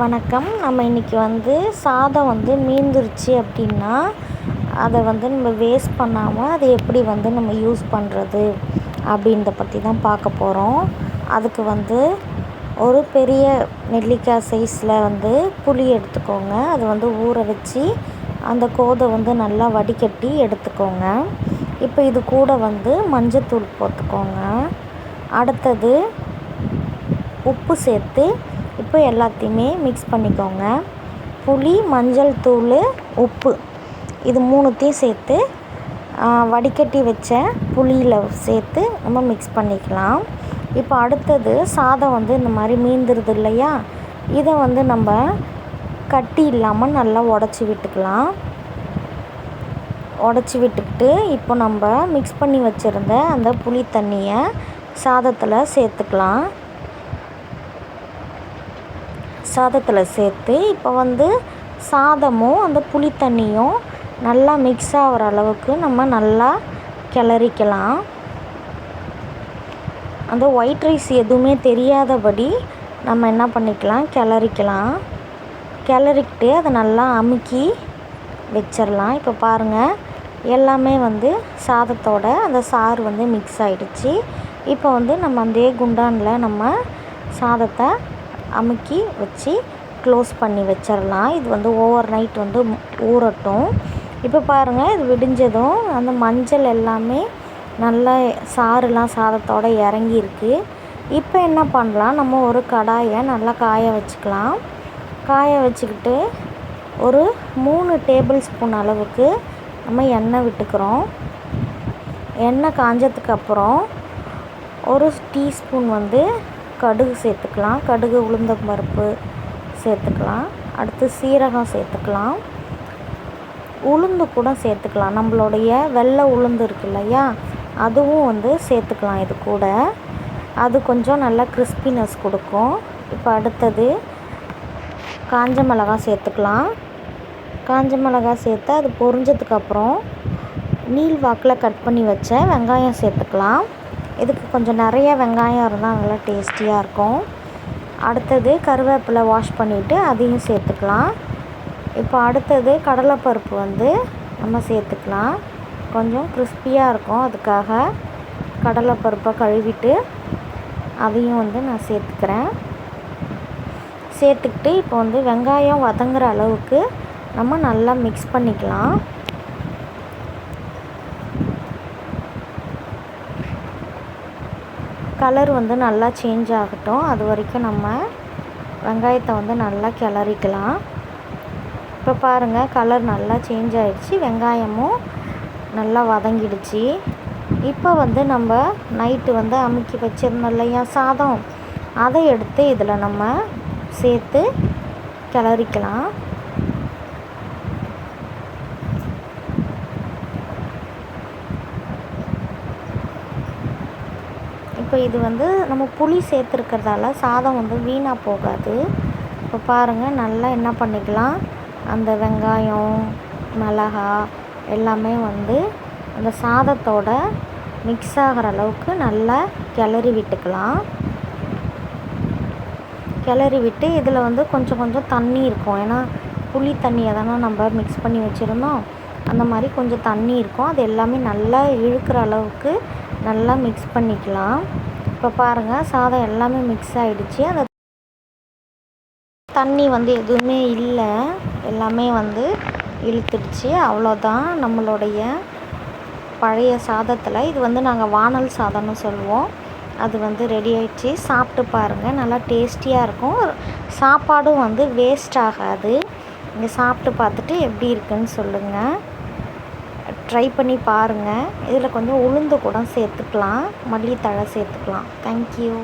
வணக்கம். நம்ம இன்றைக்கி வந்து சாதம் வந்து மீந்துருச்சு அப்படின்னா அதை வந்து நம்ம வேஸ்ட் பண்ணாமல் அதை எப்படி வந்து நம்ம யூஸ் பண்ணுறது அப்படின்றத பற்றி தான் பார்க்க போகிறோம் அதுக்கு வந்து ஒரு பெரிய நெல்லிக்காய் சைஸில் வந்து புளி எடுத்துக்கோங்க. அதை வந்து ஊற வச்சு அந்த கோதை வந்து நல்லா வடிகட்டி எடுத்துக்கோங்க. இப்போ இது கூட வந்து மஞ்சத்தூள் போட்டுக்கோங்க. அடுத்தது உப்பு சேர்த்து இப்போ எல்லாத்தையுமே மிக்ஸ் பண்ணிக்கோங்க. புளி மஞ்சள் தூள் உப்பு. இது மூணுத்தையும் சேர்த்து வடிகட்டி வச்ச புளியில் சேர்த்து நம்ம மிக்ஸ் பண்ணிக்கலாம். இப்போ அடுத்தது சாதம் வந்து இந்த மாதிரி மீந்துருது இல்லையா? இதை வந்து நம்ம கட்டி இல்லாமல் நல்லா உடச்சி விட்டுக்கலாம். உடச்சி விட்டுக்கிட்டு இப்போ நம்ம மிக்ஸ் பண்ணி வச்சுருந்த அந்த புளி தண்ணியை சாதத்தில் சேர்த்துக்கலாம். சாதத்தில் சேர்த்து இப்போ வந்து சாதமும் அந்த புளி தண்ணியும் நல்லா மிக்ஸ் ஆகிற அளவுக்கு நம்ம நல்லா கிளறிக்கலாம். அந்த ஒயிட் ரைஸ் எதுவுமே தெரியாதபடி நம்ம என்ன பண்ணிக்கலாம்? கிளறிக்கலாம். கிளறிக்கிட்டு அதை நல்லா அமுக்கி வச்சிடலாம் இப்போ பாருங்கள் எல்லாமே வந்து சாதத்தோட அந்த சாறு வந்து மிக்ஸ் ஆகிடுச்சு இப்போ வந்து நம்ம அதே குண்டானில் நம்ம சாதத்தை அமுக்கி வச்சு க்ளோஸ் பண்ணி வச்சிடலாம் இது வந்து ஓவர் நைட் வந்து ஊறட்டும். இப்போ பாருங்கள் இது விடிஞ்சதும் அந்த மஞ்சள் எல்லாமே நல்லா சாறுலாம் சாதத்தோடு இறங்கியிருக்கு. இப்போ என்ன பண்ணலாம்? நம்ம ஒரு கடாயை நல்லா காய வச்சுக்கலாம். காய வச்சுக்கிட்டு ஒரு மூணு டேபிள் ஸ்பூன் அளவுக்கு நம்ம எண்ணெய் விட்டுக்கிறோம். எண்ணெய் காஞ்சதுக்கு அப்புறம் ஒரு டீஸ்பூன் வந்து கடுகு சேர்த்துக்கலாம். கடுகு உளுந்தம் பருப்பு சேர்த்துக்கலாம். அடுத்து சீரகம் சேர்த்துக்கலாம். உளுந்து கூட சேர்த்துக்கலாம். நம்மளுடைய வெள்ளை உளுந்து இருக்கு இல்லையா? அதுவும் வந்து சேர்த்துக்கலாம் இது கூட. அது கொஞ்சம் நல்லா கிறிஸ்பினஸ் கொடுக்கும். இப்போ அடுத்தது காஞ்ச மிளகா சேர்த்துக்கலாம். காஞ்ச மிளகா சேர்த்து அது பொரிஞ்சதுக்கப்புறம் நீள் வாக்கில் கட் பண்ணி வச்ச வெங்காயம் சேர்த்துக்கலாம். இதுக்கு கொஞ்சம் நிறைய வெங்காயம் இருந்தால் நல்லா டேஸ்டியாக இருக்கும். அடுத்தது கருவேப்பிலை வாஷ் பண்ணிவிட்டு அதையும் சேர்த்துக்கலாம். இப்போ அடுத்தது கடலைப்பருப்பு வந்து நம்ம சேர்த்துக்கலாம். கொஞ்சம் கிறிஸ்பியாக இருக்கும் அதுக்காக. கடலைப்பருப்பை கழுவிட்டு அதையும் வந்து நான் சேர்த்துக்கிறேன். சேர்த்துக்கிட்டு இப்போ வந்து வெங்காயம் வதங்குற அளவுக்கு நம்ம நல்லா மிக்ஸ் பண்ணிக்கலாம். கலர் வந்து நல்லா சேஞ்ச் ஆகட்டும். அது வரைக்கும் நம்ம வெங்காயத்தை வந்து நல்லா கிளறிக்கலாம். இப்போ பாருங்கள் கலர் நல்லா சேஞ்ச் ஆகிடுச்சி வெங்காயமும் நல்லா வதங்கிடுச்சு. இப்போ வந்து நம்ம நைட்டு வந்து அமுக்கி வச்சிருந்தோம் இல்லையா சாதம். அதை எடுத்து இதில் நம்ம சேர்த்து கிளறிக்கலாம். இப்போ இது வந்து நம்ம புளி சேர்த்துருக்கிறதால சாதம் வந்து வீணாக போகாது. இப்போ பாருங்கள் நல்லா என்ன பண்ணிக்கலாம்? அந்த வெங்காயம் மிளகா எல்லாமே வந்து அந்த சாதத்தோட மிக்ஸ் ஆகிற அளவுக்கு நல்லா கிளறி விட்டுக்கலாம். கிளறி விட்டு இதில் வந்து கொஞ்சம் கொஞ்சம் தண்ணி இருக்கும். ஏன்னா புளி தண்ணியை தானே நம்ம மிக்ஸ் பண்ணி வச்சுருந்தோம். அந்த மாதிரி கொஞ்சம் தண்ணி இருக்கும். அது எல்லாமே நல்லா இழுக்கிற அளவுக்கு நல்லா மிக்ஸ் பண்ணிக்கலாம். இப்போ பாருங்கள் சாதம் எல்லாமே மிக்ஸ் ஆகிடுச்சு அந்த தண்ணி வந்து எதுவுமே இல்லை. எல்லாமே வந்து இழுத்துடுச்சு. அவ்வளோதான் நம்மளுடைய பழைய சாதத்தில். இது வந்து நாங்கள் வானல் சாதம்னு சொல்லுவோம். அது வந்து ரெடி ஆயிடுச்சு. சாப்பிட்டு பாருங்கள் நல்லா டேஸ்டியாக இருக்கும். சாப்பாடும் வந்து வேஸ்ட் ஆகாது. நீங்கள் சாப்பிட்டு பார்த்துட்டு எப்படி இருக்குன்னு சொல்லுங்கள் ட்ரை பண்ணி பாருங்கள் இதில் கொஞ்சம் உளுந்து கூட சேர்த்துக்கலாம். மல்லித்தழை சேர்த்துக்கலாம். தேங்க்யூ